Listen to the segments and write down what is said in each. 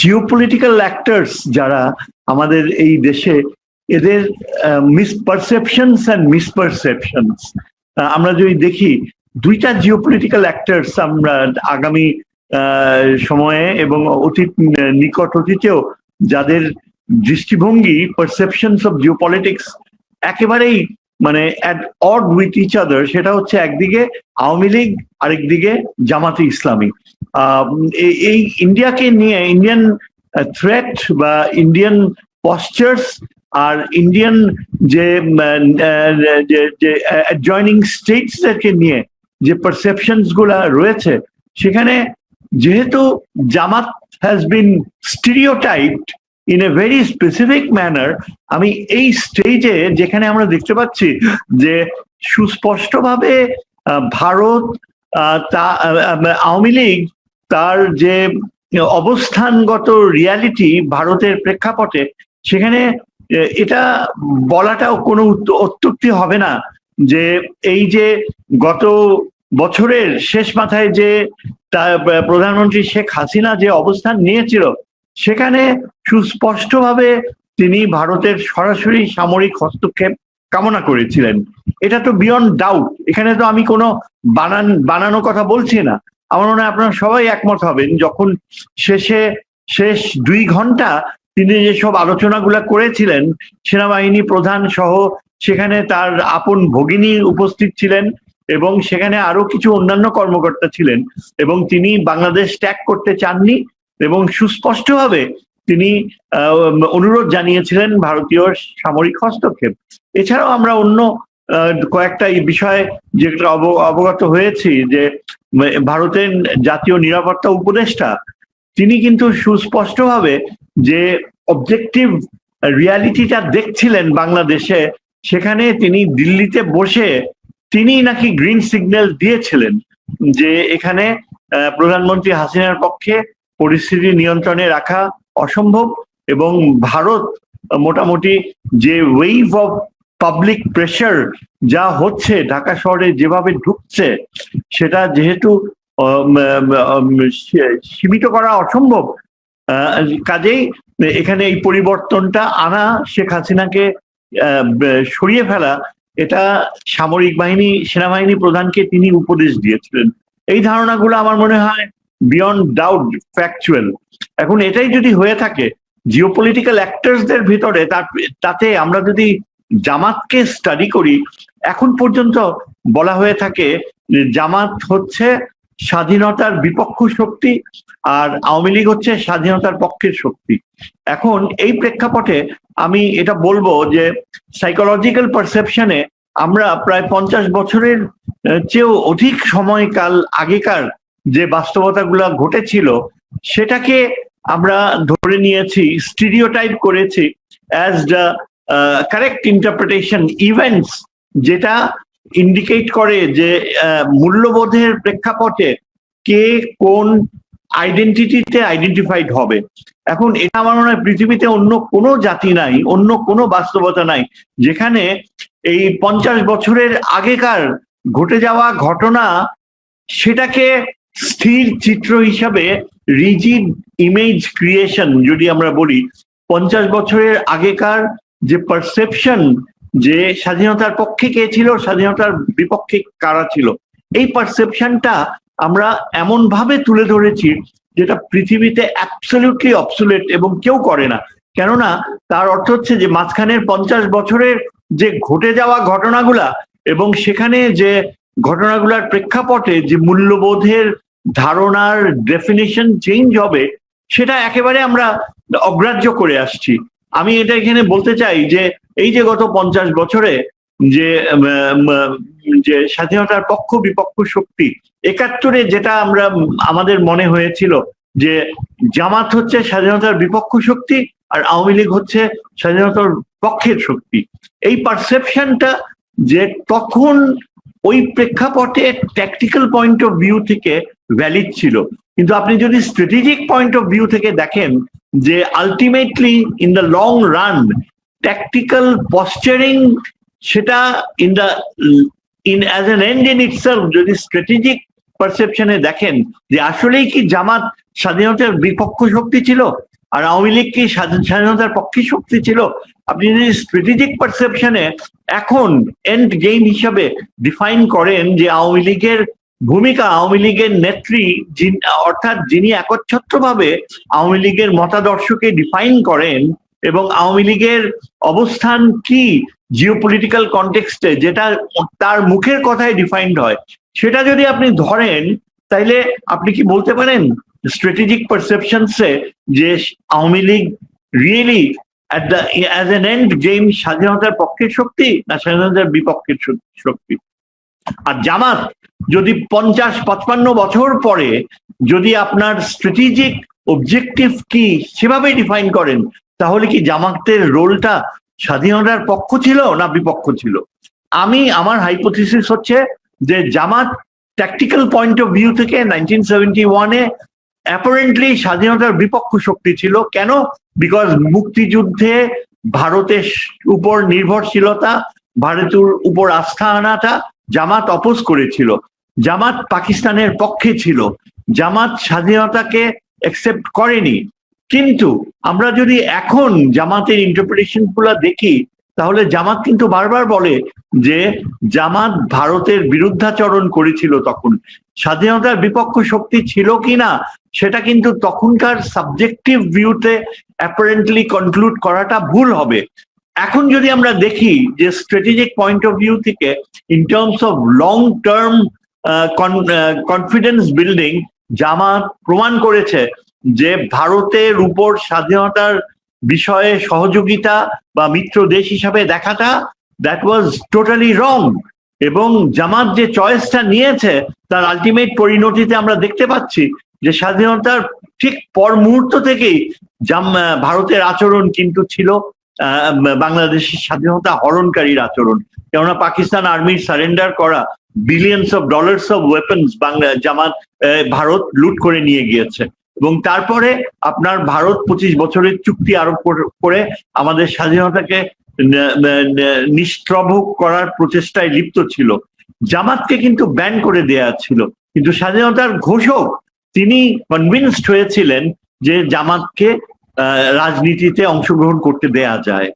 Geopolitical actors যারা আমাদের এই দেশে, এদের মিসপারসেপশনস অ্যান্ড মিসপারসেপশনস আমরা যদি দেখি, দুইটা জিওপলিটিক্যাল অ্যাক্টার্স আমরা আগামী সময়ে এবং অতীত, নিকট অতীতেও যাদের দৃষ্টিভঙ্গি পারসেপশনস অফ জিওপলিটিক্স একেবারেই মানে at odd with each other সেটা হচ্ছে একদিকে আওয়ামী লীগ, আরেকদিকে জামাতে ইসলামী। এই- ইন্ডিয়াকে নিয়ে ইন্ডিয়ান থ্রেট বা ইন্ডিয়ান পশ্চার্স আর ইন্ডিয়ান যে যে জয়নিং স্টেটসদেরকে নিয়ে যে পারসেপশনসগুলা রয়েছে, সেখানে যেহেতু Jamaat has been stereotyped in a very specific manner আমি এই স্টেজে যেখানে আমরা দেখতে পাচ্ছি যে সুস্পষ্টভাবে ভারত তা আওয়ামী লীগ তার যে অবস্থানগত রিয়ালিটি ভারতের প্রেক্ষাপটে, সেখানে এটা বলাটাও কোনো অত্যুক্তি হবে না যে এই যে গত বছরের শেষ মাথায় যে প্রধানমন্ত্রী শেখ হাসিনা যে অবস্থান নিয়েছিল সেখানে সুস্পষ্টভাবে তিনি ভারতের সরাসরি সামরিক হস্তক্ষেপ কামনা করেছিলেন। এটা তো বিয়ন্ড ডাউট এখানে তো আমি কোনো বানান, বানানো কথা বলছি না। আমার মনে হয় আপনারা সবাই একমত হবেন, যখন শেষে, শেষ দুই ঘণ্টা তিনি যেসব আলোচনাগুলা করেছিলেন, সেনাবাহিনী প্রধান সহ, সেখানে তার আপন ভগিনী উপস্থিত ছিলেন এবং সেখানে আরও কিছু অন্যান্য কর্মকর্তা ছিলেন এবং তিনি বাংলাদেশ ত্যাগ করতে চাননি। এবং সুস্পষ্টভাবে তিনি অনুরোধ জানিয়েছিলেন ভারতীয় সামরিক হস্তক্ষেপ। এছাড়াও আমরা অন্য কয়েকটা বিষয়ে যেটা অব- অবগত হয়েছি যে ভারতের জাতীয় নিরাপত্তা উপদেষ্টা, তিনি কিন্তু সুস্পষ্টভাবে যে অবজেক্টিভ রিয়ালিটিটা দেখছিলেন বাংলাদেশে, সেখানে তিনি দিল্লিতে বসে তিনি নাকি গ্রিন সিগন্যাল দিয়েছিলেন যে এখানে প্রধানমন্ত্রী হাসিনার পক্ষে পরিস্থিতি নিয়ন্ত্রণে রাখা অসম্ভব এবং ভারত মোটামুটি যে ওয়েভ অফ পাবলিক প্রেশার যা হচ্ছে ঢাকা শহরে যেভাবে ঢুকছে, সেটা যেহেতু সীমিত করা অসম্ভব কাজেই এখানে এই পরিবর্তনটা আনা শেখ হাসিনাকে সরিয়ে ফেলা, এটা সামরিক বাহিনী, সেনাবাহিনী প্রধানকে তিনি উপদেশ দিয়েছিলেন। এই ধারণাগুলো আমার মনে হয় বিয়ন্ড ডাউট ফ্যাকচুয়াল এখন এটাই যদি হয়ে থাকে জিওপলিটিক্যাল অ্যাক্টার্সদের ভিতরে, তার- তাতে আমরা যদি জামাতকে স্টাডি করি, এখন পর্যন্ত বলা হয়ে থাকে, জামাত হচ্ছে স্বাধীনতার বিপক্ষ শক্তি আর আওয়ামী লীগ হচ্ছে স্বাধীনতার পক্ষের শক্তি। এখন এই প্রেক্ষাপটে আমি এটা বলব যে সাইকোলজিক্যাল পারসেপশনে আমরা প্রায় পঞ্চাশ বছরের চেয়েও অধিক সময়কাল আগেকার যে বাস্তবতাগুলো ঘটেছিল, সেটাকে আমরা ধরে নিয়েছি স্টিরিওটাইপ করেছি as the correct interpretation events যেটা ইন্ডিকেট করে যে মূল্যবোধের প্রেক্ষাপটে কে কোন আইডেন্টিটিতে আইডেন্টিফাইড হবে। এখন এটা আমার মনে হয় পৃথিবীতে অন্য কোনো জাতি নাই, অন্য কোনো বাস্তবতা নাই, যেখানে এই পঞ্চাশ বছরের আগেকার ঘটে যাওয়া ঘটনা সেটাকে স্থির চিত্র হিসাবে রিজিড ইমেজ ক্রিয়েশন যদি আমরা বলি, পঞ্চাশ বছরের আগেকার যে পারসেপশন যে স্বাধীনতার পক্ষে কে ছিল, স্বাধীনতার বিপক্ষে কারা ছিল, এই পারসেপশনটা আমরা এমন ভাবে তুলে ধরেছি যেটা পৃথিবীতে অ্যাবসলিউটলি অবসুলেট এবং কেউ করে না। কেননা, তার অর্থ হচ্ছে যে মাঝখানের পঞ্চাশ বছরের যে ঘটে যাওয়া ঘটনাগুলা এবং সেখানে যে ঘটনাগুলার প্রেক্ষাপটে যে মূল্যবোধের ধারণার ডেফিনেশন চেঞ্জ হবে, সেটা একেবারে আমরা অগ্রাহ্য করে আসছি। আমি এটা এখানে বলতে চাই যে, এই যে গত পঞ্চাশ বছরে যে যে স্বাধীনতার পক্ষ বিপক্ষ শক্তি, একাত্তরে যেটা আমরা, আমাদের মনে হয়েছিল যে জামাত হচ্ছে স্বাধীনতার বিপক্ষ শক্তি আর আওয়ামী লীগ হচ্ছে স্বাধীনতার পক্ষের শক্তি। এই পারসেপশনটা যে তখন ওই প্রেক্ষাপটে ট্যাকটিক্যাল পয়েন্ট অফ ভিউ থেকে ভ্যালিড ছিল। কিন্তু আপনি যদি স্ট্র্যাটেজিক পয়েন্ট অফ ভিউ থেকে দেখেন যে ultimately in the long run tactical posturing সেটা in the in as an end in itself যদি স্ট্র্যাটেজিক পারসেপশনে দেখেন যে আসলেই কি জামাত স্বাধীনতার বিপক্ষ শক্তি ছিল আর আওয়ামী লীগ কি স্বাধীন- স্বাধীনতার পক্ষে শক্তি ছিল? আপনি যদি স্ট্র্যাটেজিক পারসেপশনে এখন এন্ড গেম হিসাবে ডিফাইন করেন যে আওয়ামী লীগের ভূমিকা, আওয়ামী লীগের নেত্রী অর্থাৎ যিনি একচ্ছত্রভাবে আওয়ামী লীগের মতাদর্শকে ডিফাইন করেন এবং আওয়ামী লীগের অবস্থান কি জিওপলিটিক্যাল কন্টেক্সটে যেটা তার মুখের কথায় ডিফাইন্ড হয়, সেটা যদি আপনি ধরেন, তাইলে আপনি কি বলতে পারেন? স্ট্র্যাটেজিক পারসেপশনসে যে Awami League really at the as an end game স্বাধীনতার পক্ষের শক্তি না স্বাধীনতার বিপক্ষের শক্তি আর জামাত, যদি পঞ্চাশ, পঁচপান্ন বছর পরে, যদি আপনার স্ট্র্যাটেজিক অবজেক্টিভ কি সেভাবে ডিফাইন করেন, তাহলে কি জামাতের রোলটা স্বাধীনতার পক্ষ ছিল না বিপক্ষ ছিল? আমি, আমার হাইপোথিসিস হচ্ছে যে Jamaat tactical point of view থেকে নাইনটিন সেভেন্টি ওয়ানে অ্যাপারেন্টলি স্বাধীনতার বিপক্ষ শক্তি ছিল। কেন? বিকজ মুক্তিযুদ্ধে ভারতের উপর নির্ভরশীলতা, ভারতের উপর আস্থা আনাটা জামাত অপোজ করেছিল। জামাত পাকিস্তানের পক্ষে ছিল। জামাত স্বাধীনতাকে একসেপ্ট করেনি। কিন্তু আমরা যদি এখন জামাতের ইন্টারপ্রিটেশনগুলা দেখি, তাহলে জামাত কিন্তু বারবার বলে যে জামাত ভারতের বিরুদ্ধাচরণ করেছিল তখন। স্বাধীনতার বিপক্ষ শক্তি ছিল কিনা সেটা কিন্তু তখনকার সাবজেক্টিভ ভিউতে অ্যাপারেন্টলি কনক্লুড করাটা ভুল হবে। এখন যদি আমরা দেখি যে স্ট্র্যাটেজিক পয়েন্ট অফ ভিউ থেকে in terms of long term confidence building Jamaat প্রমাণ করেছে যে ভারতের উপর স্বাধীনতার বিষয়ে সহযোগিতা বা মিত্র দেশ হিসাবে দেখাটা দ্যাট ওয়াজ টোটালি রং এবং জামাত যে চয়েসটা নিয়েছে, তার আলটিমেট পরিণতিতে আমরা দেখতে পাচ্ছি যে স্বাধীনতার ঠিক পর মুহূর্ত থেকেই ভারতের আচরণ কিন্তু ছিল বাংলাদেশের স্বাধীনতা হরণকারীর আচরণ। কেননা পাকিস্তান আর্মির সারেন্ডার করা billions of dollars of weapons Bangla, Jamaat Bharat লুট করে নিয়ে গিয়েছে। এবং তারপরে আপনার ভারত পঁচিশ বছরের চুক্তি আরোপ করে- আমাদের স্বাধীনতাকে নিষ্প্রভ করার প্রচেষ্টায় লিপ্ত ছিল। জামাতকে কিন্তু ব্যান করে দেয়া ছিল। কিন্তু স্বাধীনতার ঘোষক তিনি কনভিনসড হয়েছিলেন যে জামাতকে রাজনীতিতে অংশগ্রহণ করতে দেয়া যায়।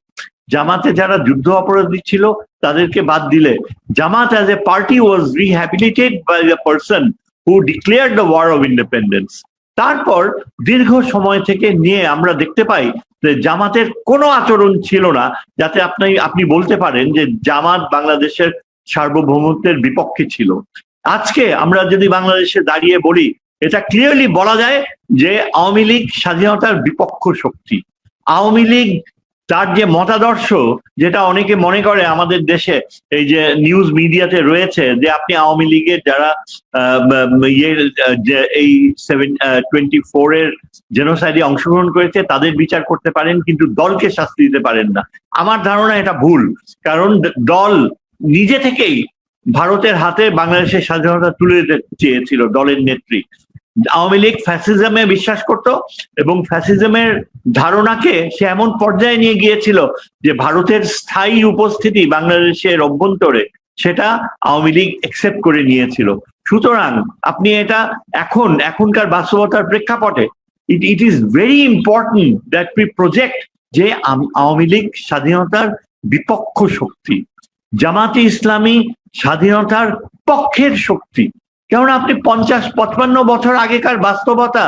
জামাতে যারা যুদ্ধ অপরাধী ছিল, তাদেরকে বাদ দিলে। Jamaat as a party was rehabilitated by the person who declare the war of independence তারপর দীর্ঘ সময় থেকে নিয়ে আমরা দেখতে পাই যে জামাতের কোনো আচরণ ছিল না, যাতে আপনি আপনি বলতে পারেন যে জামাত বাংলাদেশের সার্বভৌমত্বের বিপক্ষে ছিল। আজকে আমরা যদি বাংলাদেশে দাঁড়িয়ে বলি এটা ক্লিয়ারলি বলা যায় যে আওয়ামী লীগ স্বাধীনতার বিপক্ষ শক্তি। আওয়ামী লীগ তার যে মতাদর্শ, যেটা অনেকে মনে করে আমাদের দেশে, এই যে নিউজ মিডিয়াতে রয়েছে যে আপনি আওয়ামী লীগের যারা ইয়ে এই সেভেন টোয়েন্টি ফোর এর জেনোসাইডে অংশগ্রহণ করেছে, তাদের বিচার করতে পারেন, কিন্তু দলকে শাস্তি দিতে পারেন না। আমার ধারণা এটা ভুল, কারণ দল নিজে থেকেই ভারতের হাতে বাংলাদেশের স্বাধীনতা তুলে দিতে চেয়েছিল দলের নেত্রী। আওয়ামী লীগ ফ্যাসিজমে বিশ্বাস করত এবং ফ্যাসিজমের ধারণাকে সে এমন পর্যায়ে নিয়ে গিয়েছিল যে ভারতের স্থায়ী উপস্থিতি বাংলাদেশের অভ্যন্তরে সেটা আওয়ামী লীগ একসেপ্ট করে নিয়েছিল। সুতরাং আপনি এটা এখন, এখনকার বাস্তবতার প্রেক্ষাপটে it it is very important that we project যে আওয়ামী লীগ স্বাধীনতার বিপক্ষ শক্তি, জামাতে ইসলামী স্বাধীনতার পক্ষের শক্তি। কেননা আপনি পঞ্চাশ, পঁচপান্ন বছর আগেকার বাস্তবতা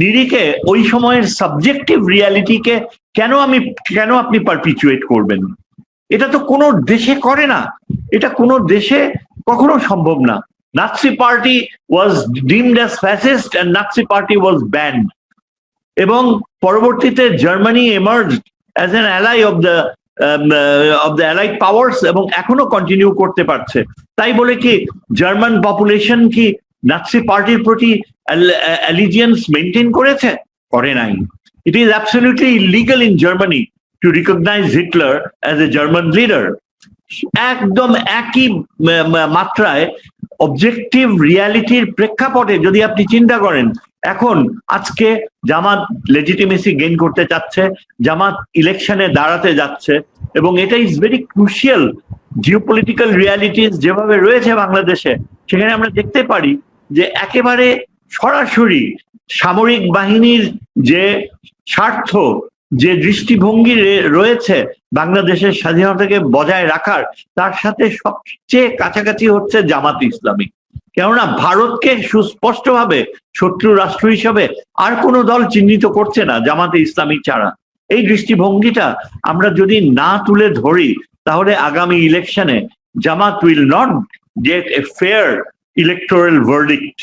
নিরিখে ওই সময়ের সাবজেক্টিভ রিয়ালিটিকে কেন আমি, কেন আপনি পারপিচুয়েট করবেন? এটা তো কোনো দেশে করে না। এটা কোনো দেশে কখনো সম্ভব না। Nazi party was deemed as fascist and Nazi party was banned এবং পরবর্তীতে Germany emerge as an ally of the of the allied powers এবং এখনও কন্টিনিউ করতে পারছে। তাই বলে কি জার্মান পপুলেশন কি নাৎসি পার্টির প্রতি অ্যালিজিয়েন্স মেনটেন করেছে? করে নাই। It is absolutely illegal in Germany to recognise Hitler as a German leader একদম একই মাত্রায় অবজেক্টিভ রিয়ালিটির প্রেক্ষাপটে যদি আপনি চিন্তা করেন, এখন আজকে জামাত লেজিটিমেসি গেইন করতে চাচ্ছে, জামাত ইলেকশনে দাঁড়াতে যাচ্ছে এবং এটা is very crucial geopolitical realities যেভাবে রয়েছে বাংলাদেশে, সেখানে আমরা দেখতে পারি যে একেবারে সরাসরি সামরিক বাহিনীর যে স্বার্থ, যে দৃষ্টিভঙ্গি রয়েছে বাংলাদেশের স্বাধীনতাকে বজায় রাখার, তার সাথে সবচেয়ে কাছাকাছি হচ্ছে জামাত ইসলামী। কেননা ভারতকে সুস্পষ্টভাবে শত্রু রাষ্ট্র হিসাবে আর কোনো দল চিহ্নিত করছে না জামাতে ইসলামী ছাড়া। এই দৃষ্টিভঙ্গিটা আমরা যদি না তুলে ধরি তাহলে আগামী ইলেকশনে Jamaat will not get a fair electoral verdict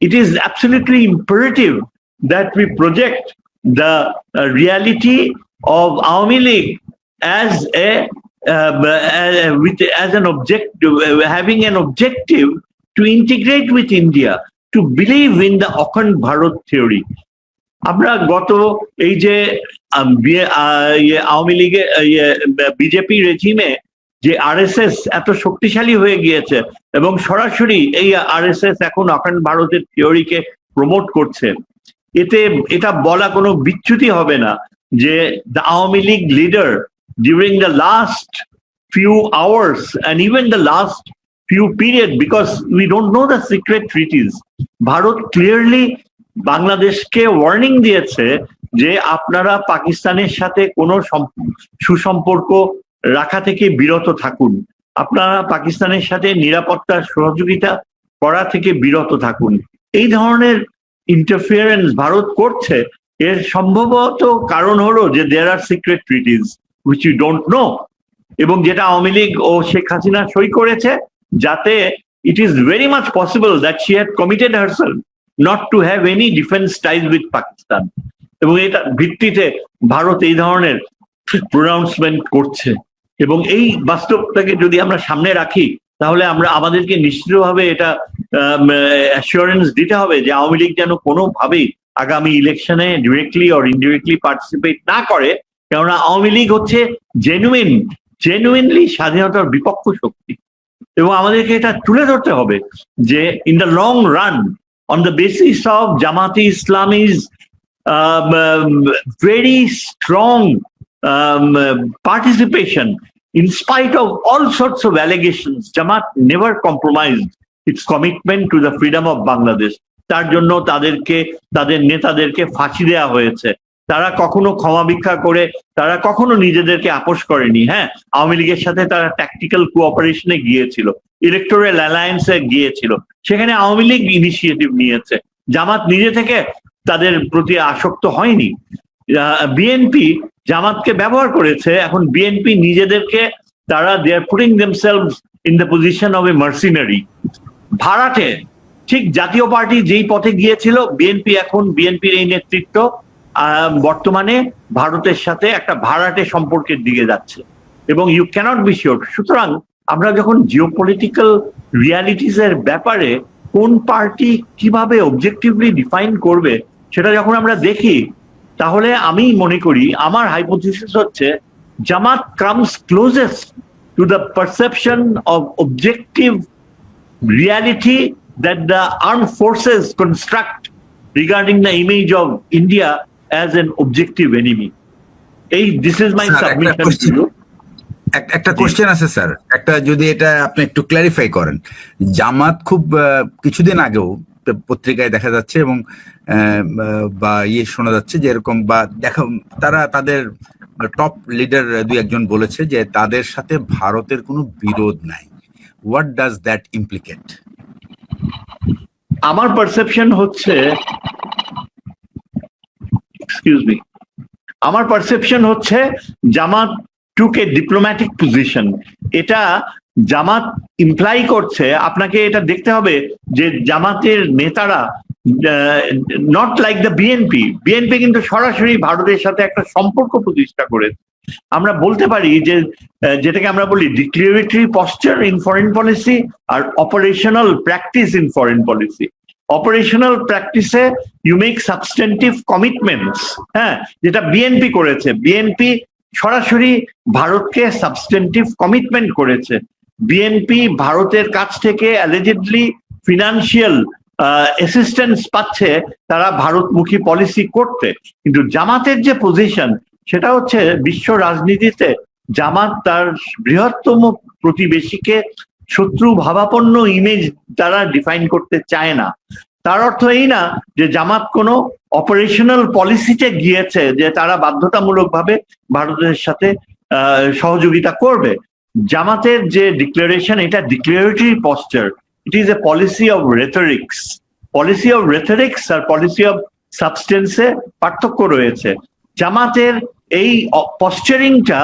it is absolutely imperative that we project the uh, reality of Awami League as a uh, as, with, as an object uh, having an objective to integrate with India to believe in the Akhand Bharat theory. আমরা গত এই যে ইয়ে আওয়ামী লীগের BJP রেজিমে যে RSS এত শক্তিশালী হয়ে গিয়েছে এবং সরাসরি এই আরএসএস এখন অখণ্ড ভারতের থিওরিকে প্রমোট করছে, এতে এটা বলা কোনো বিচ্যুতি হবে না যে the Awami League leader during the last few hours and even the last few period, because we don't know the secret treaties, Bharat clearly বাংলাদেশকে ওয়ার্নিং দিয়েছে যে আপনারা পাকিস্তানের সাথে কোনো সম- সুসম্পর্ক রাখা থেকে বিরত থাকুন। আপনারা পাকিস্তানের সাথে নিরাপত্তা, সহযোগিতা করা থেকে বিরত থাকুন। এই ধরনের ইন্টারফিয়ারেন্স ভারত করছে। এর সম্ভবত কারণ হলো যে there are secret treaties which you don't know এবং যেটা আওয়ামী লীগ ও শেখ হাসিনা সই করেছে, যাতে it is very much possible that she had committed herself not to have any defence ties with Pakistan এবং এটা ভিত্তিতে ভারত এই ধরনের প্রোনাউন্সমেন্ট করছে। এবং এই বাস্তবটাকে যদি আমরা সামনে রাখি, তাহলে আমরা আমাদেরকে নিশ্চিতভাবে এটা অ্যাসিওরেন্স দিতে হবে যে আওয়ামী লীগ যেন কোনোভাবেই আগামী ইলেকশনে ডিরেক্টলি অর ইনডিরেক্টলি পার্টিসিপেট না করে। কেননা আওয়ামী লীগ হচ্ছে জেনুইন জেনুইনলি স্বাধীনতার বিপক্ষ শক্তি। এবং আমাদেরকে এটা তুলে ধরতে হবে যে in the long run on the basis of Jamaati Islami's very strong participation in spite of all sorts of allegations Jamaat never compromised its commitment to the freedom of Bangladesh তার জন্য তাদেরকে তাদের নেতাদেরকে ফাঁসি দেওয়া হয়েছে তারা কখনো ক্ষমা ভিক্ষা করে, তারা কখনো নিজেদেরকে আপোষ করেনি। হ্যাঁ আওয়ামী লীগের সাথে তারা ট্যাকটিক্যাল কোঅপারেশনে গিয়েছিল ইলেকটোরাল অ্যালায়েন্সে গিয়েছিল। সেখানে আওয়ামী লীগ ইনিশিয়েটিভ নিয়েছে। জামাত নিজে থেকে তাদের প্রতি আসক্ত হয়নি। বিএনপি জামাতকে ব্যবহার করেছে। এখন বিএনপি নিজেদেরকে, তারা they are putting themselves in the position of a mercenary ভাড়াটে, ঠিক জাতীয় পার্টি যেই পথে গিয়েছিল বিএনপি এখন বিএনপির এই নেতৃত্ব বর্তমানে ভারতের সাথে একটা ভাড়াটে সম্পর্কের দিকে যাচ্ছে। এবং ইউ ক্যানট বি শিওর সুতরাং আমরা যখন জিওপলিটিক্যাল রিয়ালিটিস এর ব্যাপারে কোন পার্টি কীভাবে অবজেক্টিভলি ডিফাইন করবে, সেটা যখন আমরা দেখি, তাহলে আমি মনে করি, আমার হাইপোথিসিস হচ্ছে, Jamaat comes closest to the perception of objective reality that the armed forces construct regarding the image of India as an objective enemy. এই দিস ইজ মাই সাবমিশন একটা কোশ্চেন আছে স্যার একটা যদি এটা আপনি একটু ক্ল্যারিফাই করেন। জামাত খুব কিছুদিন আগেও পত্রিকায় দেখা যাচ্ছে এবং বা ইয়ে শোনা যাচ্ছে যে এরকম বা দেখা তারা তাদের টপ লিডার দুই একজন বলেছে যে তাদের সাথে ভারতের কোনো বিরোধ নাই। হোয়াট ডাজ দ্যাট ইমপ্লিকেট আমার পারসেপশন হচ্ছে এক্সকিউজ মি আমার পারসেপশন হচ্ছে জামাত টুক এ ডিপ্লোম্যাটিক পজিশন এটা জামাত ইমপ্লাই করছে, আপনাকে এটা দেখতে হবে যে জামাতের নেতারা not like the BNP BNP কিন্তু সরাসরি ভারতের সাথে একটা সম্পর্ক প্রতিষ্ঠা করেছে। আমরা বলতে পারি যে যেটাকে আমরা বলি declaratory posture in foreign policy R operational practice in foreign policy operational প্র্যাকটিসে ইউ মেক সাবস্টেন্টিভ কমিটমেন্টস হ্যাঁ যেটা বিএনপি করেছে। বিএনপি সরাসরি ভারতকে সাবস্টেন্টিভ কমিটমেন্ট করেছে। বিএনপি ভারতের কাছ থেকে অ্যালিজেডলি ফিনান্সিয়াল অ্যাসিস্ট্যান্স পাচ্ছে তারা ভারতমুখী পলিসি করতে। কিন্তু জামাতের যে পজিশন সেটা হচ্ছে বিশ্ব রাজনীতিতে জামাত তার বৃহত্তম প্রতিবেশীকে শত্রু ভাবাপন্ন ইমেজ তারা ডিফাইন করতে চায় না। তার অর্থ এই না যে জামাত কোনো অপারেশনাল পলিসিতে গিয়েছে যে তারা বাধ্যতামূলকভাবে ভারতের সাথে সহযোগিতা করবে। জামাতের যে ডিক্লারেশন এটা declaratory posture it is a policy of rhetorics policy of rhetorics R policy of সাবস্টেন্সে পার্থক্য রয়েছে। জামাতের এই পশ্চারিংটা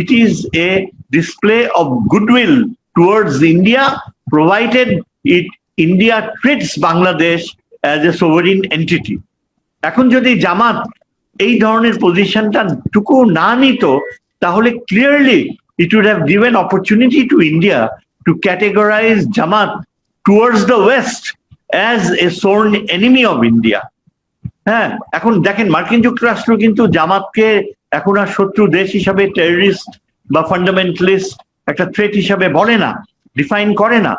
it is a display of goodwill towards India provided it India treats Bangladesh as a sovereign entity এখন যদি জামাত এই ধরনের পজিশনটা টুকু না নিত, তাহলে clearly it would have given opportunity to India to categorise Jamaat towards the west as a sworn enemy of India হ্যাঁ এখন দেখেন মার্কিন যুক্তরাষ্ট্র কিন্তু জামাতকে এখন আর শত্রু দেশ হিসাবে টেররিস্ট বা ফান্ডামেন্টালিস্ট একটা থ্রেট হিসাবে বলে না ডিফাইন করে না।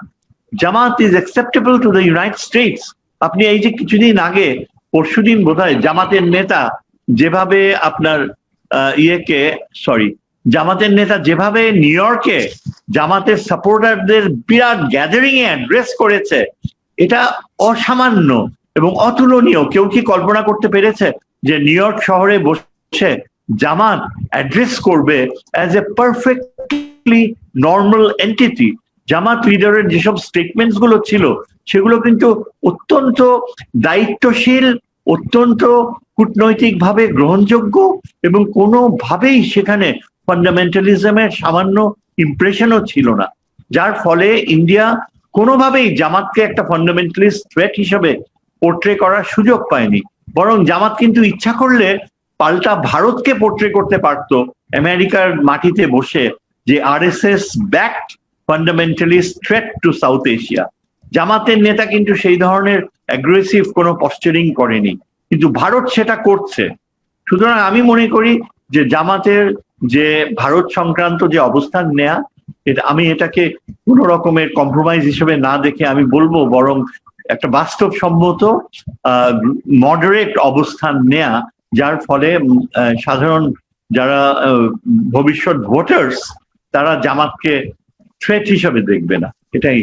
Jamaat is acceptable to the United States আপনি এই যে কিছুদিন আগে, পরশুদিন বোধহয় জামাতের নেতা যেভাবে আপনার ইয়েকে সরি জামাতের নেতা যেভাবে নিউ ইয়র্কে জামাতের সাপোর্টারদের বিরাট গ্যাদারিং এ অ্যাড্রেস করেছে, এটা অসামান্য এবং অতুলনীয়। কেউ কি কল্পনা করতে পেরেছে যে নিউ ইয়র্ক শহরে বসে জামাত অ্যাড্রেস করবে as a perfectly normal entity Jamaat লিডারের যেসব স্টেটমেন্টসগুলো ছিল, সেগুলো কিন্তু অত্যন্ত দায়িত্বশীল, অত্যন্ত কূটনৈতিকভাবে গ্রহণযোগ্য এবং কোনোভাবেই সেখানে ফান্ডামেন্টালিজমের সামান্য ইমপ্রেশনও ছিল না। যার ফলে ইন্ডিয়া কোনোভাবেই জামাতকে একটা ফান্ডামেন্টালিস্ট থ্রেট হিসেবে পোর্ট্রে করার সুযোগ পায়নি। বরং জামাত কিন্তু ইচ্ছা করলে পাল্টা ভারতকে পোর্ট্রে করতে পারতো, আমেরিকার মাটিতে বসে যে R S S backed fundamentalist threat to South Asia জামাতের নেতা কিন্তু সেই ধরনের অ্যাগ্রেসিভ কোনো পশ্চারিং করেনি। কিন্তু ভারত সেটা করছে। সুতরাং আমি মনে করি যে জামাতের যে ভারত সংক্রান্ত যে অবস্থান নেয়া, এটা আমি এটাকে কোনো রকমের কম্প্রোমাইজ হিসেবে না দেখে আমি বলব, বরং একটা বাস্তবসম্মত মডারেট অবস্থান নেয়া, যার ফলে সাধারণ যারা ভবিষ্যৎ ভোটার্স তারা জামাতকে থ্রেট হিসাবে দেখবে না। এটাই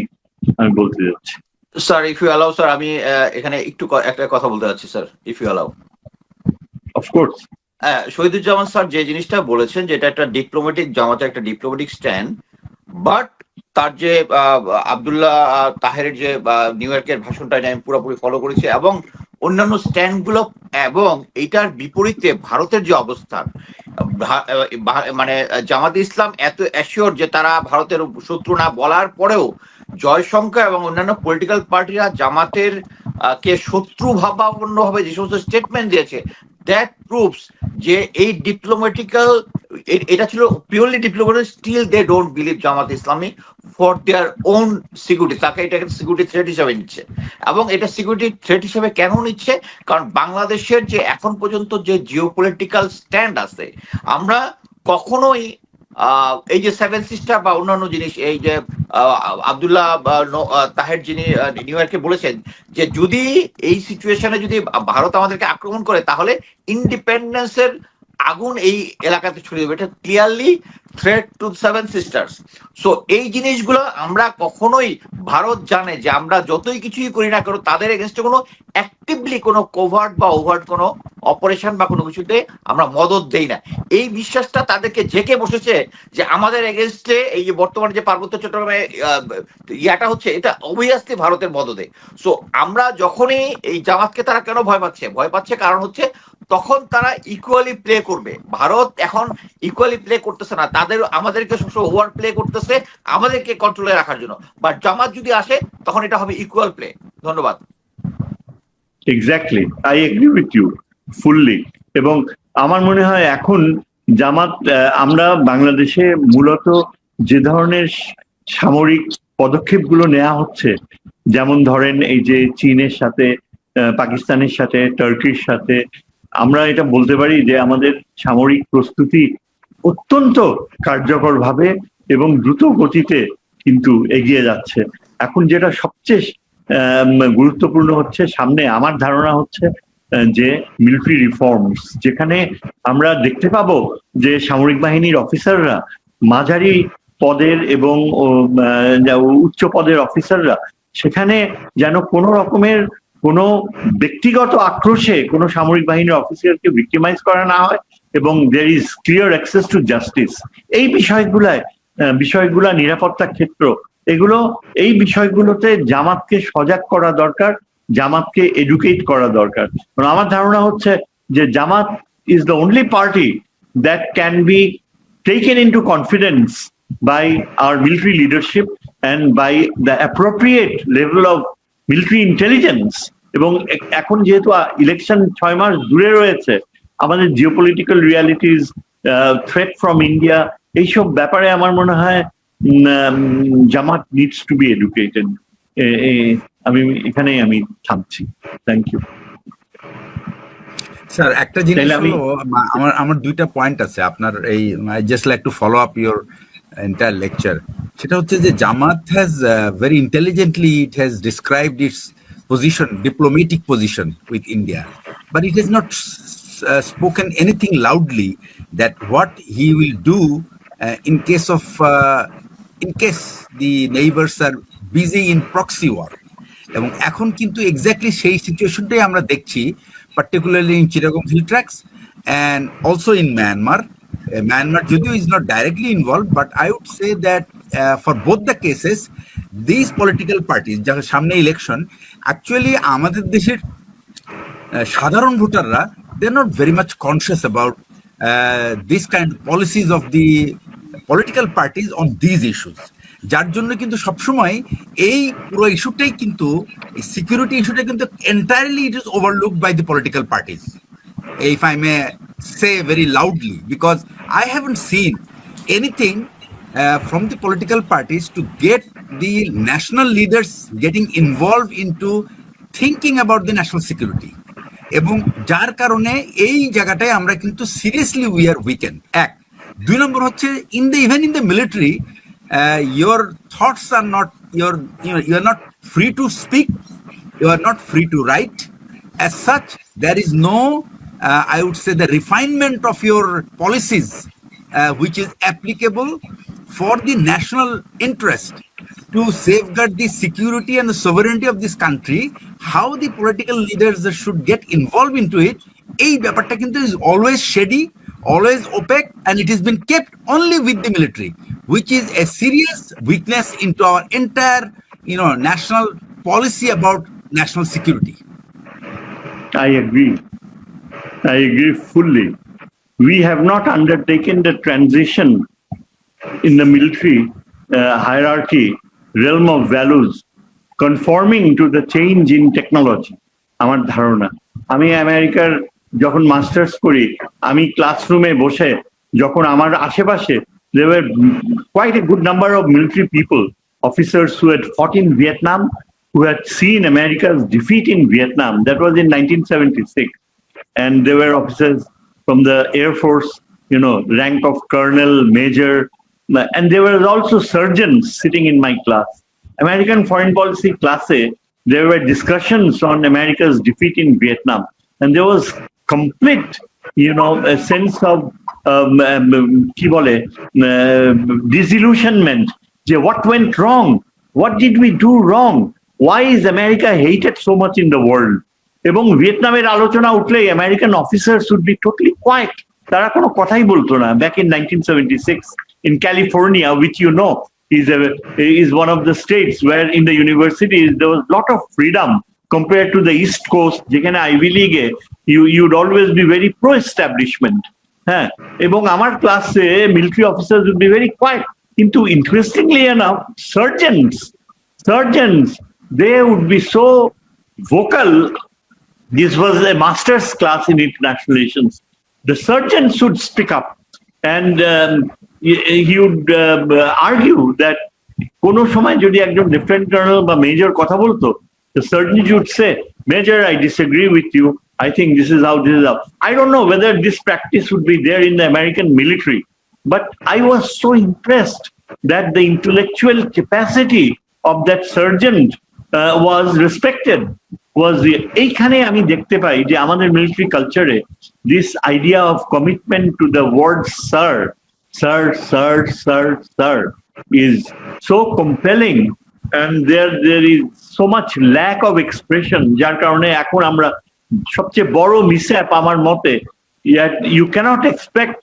আমি বলতে যাচ্ছি। Sir if you allow sir আমি এখানে একটু একটা কথা বলতে চাচ্ছি sir if you allow of course Shahiduzzaman sir যে জিনিসটা বলেছেন যে এটা একটা ডিপ্লোমেটিক জামাতের একটা ডিপ্লোমেটিক স্ট্যান্ড বাট তার যে আবদুল্লাহ আহ, তাহেরের যে নিউ ইয়র্কের ভাষণটা আমি পুরোপুরি ফলো করেছি এবং অন্যান্য স্ট্যান্ডগুলো এবং এটার বিপরীতে ভারতের যে অবস্থান মানে জামাত ইসলাম এত অ্যাসিওর যে তারা ভারতের শত্রু না বলার পরেও জয়শঙ্কর এবং অন্যান্য পলিটিক্যাল পার্টিরা জামাতের কে শত্রু ভাবাপন্ন হবে যে সমস্ত স্টেটমেন্ট দিয়েছে দ্যাট প্রুভস যে এই ডিপ্লোম্যাটিক্যাল এটা ছিল purely diplomatic still they don't believe Jamaat Islami for their on security তাকে এটাকে সিকিউরিটি থ্রেট হিসাবে নিচ্ছে। এবং এটা সিকিউরিটি থ্রেট হিসাবে কেন নিচ্ছে? কারণ বাংলাদেশের যে এখন পর্যন্ত যে জিওপলিটিক্যাল স্ট্যান্ড আছে, আমরা কখনোই এই যে সেভেন সিস্টার বা অন্যান্য জিনিস, এই যে আবদুল্লাহ তাহের যিনি নিউ ইয়র্কে বলেছেন যে যদি এই সিচুয়েশনে যদি ভারত আমাদেরকে আক্রমণ করে, তাহলে ইন্ডিপেন্ডেন্সের আগুন এই এলাকাতে ছড়িয়ে দেবে। এটা clearly threat to Seven Sisters so এই জিনিসগুলো আমরা কখনোই ভারত জানে যে আমরা যতই কিছুই করি না কেন, তাদের এগেনস্টে কোনো অ্যাক্টিভলি কোনো কোভার্ট বা ওভার্ট কোনো অপারেশন বা কোনো কিছুতে আমরা মদত দেই না। এই বিশ্বাসটা তাদেরকে জেকে বসেছে যে আমাদের এগেনস্টে এই যে বর্তমানে যে পার্বত্য চট্টগ্রামে ইয়াটা হচ্ছে, এটা অবভিয়াসলি ভারতের মদদে সো আমরা যখনই এই জামাতকে তারা কেন ভয় পাচ্ছে? ভয় পাচ্ছে কারণ হচ্ছে তখন তারা ইকুয়ালি প্লে করবে। ভারত এখন ইকুয়ালি প্লে করতেছে না। তাদের, আমাদেরকে সবসময় ওভার প্লে করতেছে, আমাদেরকে কন্ট্রোলে রাখার জন্য। বাট জামাত যদি আসে, তখন এটা হবে ইকুয়াল প্লে ধন্যবাদ। Exactly I agree with you fully এবং আমার মনে হয় এখন জামাত আমরা বাংলাদেশে মূলত যে ধরনের সামরিক পদক্ষেপগুলো নেওয়া হচ্ছে, যেমন ধরেন এই যে চীনের সাথে পাকিস্তানের সাথে টার্কির সাথে আমরা এটা বলতে পারি যে আমাদের সামরিক প্রস্তুতি অত্যন্ত কার্যকরভাবে এবং দ্রুত গতিতে কিন্তু এগিয়ে যাচ্ছে। এখন যেটা সবচেয়ে গুরুত্বপূর্ণ হচ্ছে, সামনে আমার ধারণা হচ্ছে যে মিলিটারি রিফর্মস যেখানে আমরা দেখতে পাবো যে সামরিক বাহিনীর অফিসাররা মাঝারি পদের এবং উচ্চ পদের অফিসাররা সেখানে যেন কোনো রকমের কোনো ব্যক্তিগত আক্রোশে কোনো সামরিক বাহিনীর অফিসারকে ভিক্টিমাইজ করা না হয় এবং there is clear access to justice এই বিষয়গুলায় বিষয়গুলা নিরাপত্তা ক্ষেত্র, এগুলো, এই বিষয়গুলোতে জামাতকে সজাগ করা দরকার, জামাতকে এডুকেট করা দরকার। আমার ধারণা হচ্ছে যে Jamaat is the only party that can be taken into confidence by our military leadership and by the appropriate level of military intelligence এবং এখন যেহেতু ইলেকশন ছয় মাস দূরে রয়েছে আমাদের geopolitical realities threat from India এইসব ব্যাপারে আমার মনে হয় Jamaat needs to be educated আমি এখানেই আমি থামছি। থ্যাংক ইউ স্যার একটা জিনিস আমার আমার দুইটা পয়েন্ট আছে। আপনার এই just like to follow up your entire lecture সেটা হচ্ছে যে Jamaat has very intelligently it has described its position diplomatic position with India but it has not spoken anything loudly that what he will do in case of in case the neighbours are busy in proxy war এবং এখন কিন্তু exactly সেই সিচুয়েশনটাই আমরা দেখছি particularly in Chittagong Hill Tracts and also in Myanmar Myanmar যদিও is not directly involve but I would say that for both the cases this political parties যার সামনে ইলেকশন অ্যাকচুয়ালি আমাদের দেশের uh, সাধারণ ভোটাররা they are not very much conscious about this kind policies of the political parties on these issues যার জন্য কিন্তু সবসময় এই পুরো ইস্যুটাই কিন্তু সিকিউরিটি ইস্যুটা কিন্তু entirely it is overlook by the political parties if I may say very loudly, because I haven't seen anything uh, from the political parties to get the national leaders getting involved into thinking about the national security. এবং যার কারণে এই জায়গাটায় আমরা কিন্তু seriously we are weaken এক দুই নম্বর হচ্ছে in the even in the military your thoughts are not your you are not free to speak you are not free to write. As such, there is no, uh, I would say, the refinement of your policies, uh, which is applicable for the national interest to safeguard the security and the sovereignty of this country. How the political leaders should get involved into it, এই ব্যাপারটা কিন্তু is always shady, always opaque, and it has been kept only with the military, which is a serious weakness into our entire, you know, national policy about national security. I agree. I agree fully. We have not undertaken the transition in the military uh, hierarchy, realm of values, conforming to the change in technology. আমার ধারণা আমি আমেরিকার যখন masters করি আমি ক্লাসরুমে বসে যখন আমার আশেপাশে there were quite a good number of military people, officers who had fought in Vietnam, who had seen America's defeat in Vietnam. That was in 1976. and there were officers from the Air Force, you know, rank of colonel, major, and there were also surgeons sitting in my class. American foreign policy class A, there were discussions on America's defeat in Vietnam, and there was complete, you know, a sense of um, um, uh, disillusionment. What went wrong? What did we do wrong? Why is America hated so much in the world? এবং ভিয়েতনামের আলোচনা উঠলেই American officers would be totally quiet তারা কোনো কথাই বলতো না। Back in nineteen seventy six in California which you know is a, is one of the states where in the universities there was lot of freedom compared to the east coast যেখানে Ivy লিগে you you'd always be very pro establishment হ্যাঁ এবং আমার ক্লাসে military officers would be very quiet কিন্তু interestingly enough sergeants sergeants they would be so vocal this was a master's class in international relations. The surgeon should speak up and um, he, he would um, argue that কোনো সময় যদি একজন lieutenant general বা major কথা বলতো the surgeon would say, Major, I disagree with you. I think this is how this is how. I don't know whether this practice would be there in the American military, but I was so impressed that the intellectual capacity of that surgeon uh, was respected was এইখানে আমি দেখতে পাই যে আমাদের military কালচারে this idea of commitment to the word sir sir sir sir sir is so compelling and there there is so much lack of expression যার কারণে এখন আমরা সবচেয়ে বড় মিসঅ্যাপ আমার মতে yet you cannot expect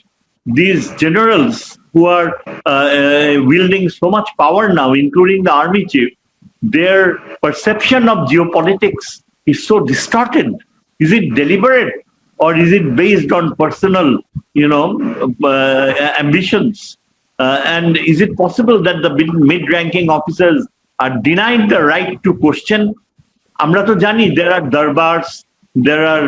these generals who are uh, uh, wielding so much power now including the army chief their perception of geopolitics is so distorted is it deliberate or is it based on personal you know uh, ambitions uh, and is it possible that the mid ranking officers are denied the right to question আমরা তো জানি there are darbars there are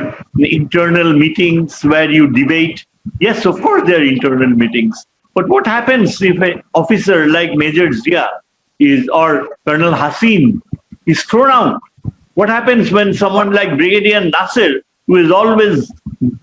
internal meetings where you debate yes of course there are internal meetings but what happens if an officer like major zia is or colonel hasim is thrown out what happens when someone like brigadier nasser who has always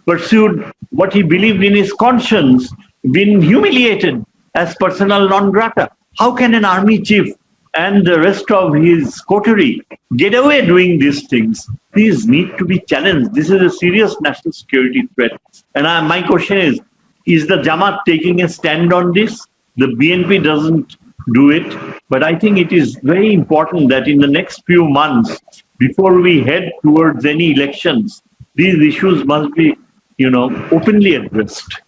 pursued what he believed in his conscience been humiliated as personal non grata how can an army chief and the rest of his coterie get away doing these things. These need to be challenged. This is a serious national security threat. And I, my question is, is the Jamaat taking a stand on this? The BNP doesn't do it, but I think it is very important that in the next few months, before we head towards any elections, these issues must be, you know, openly addressed.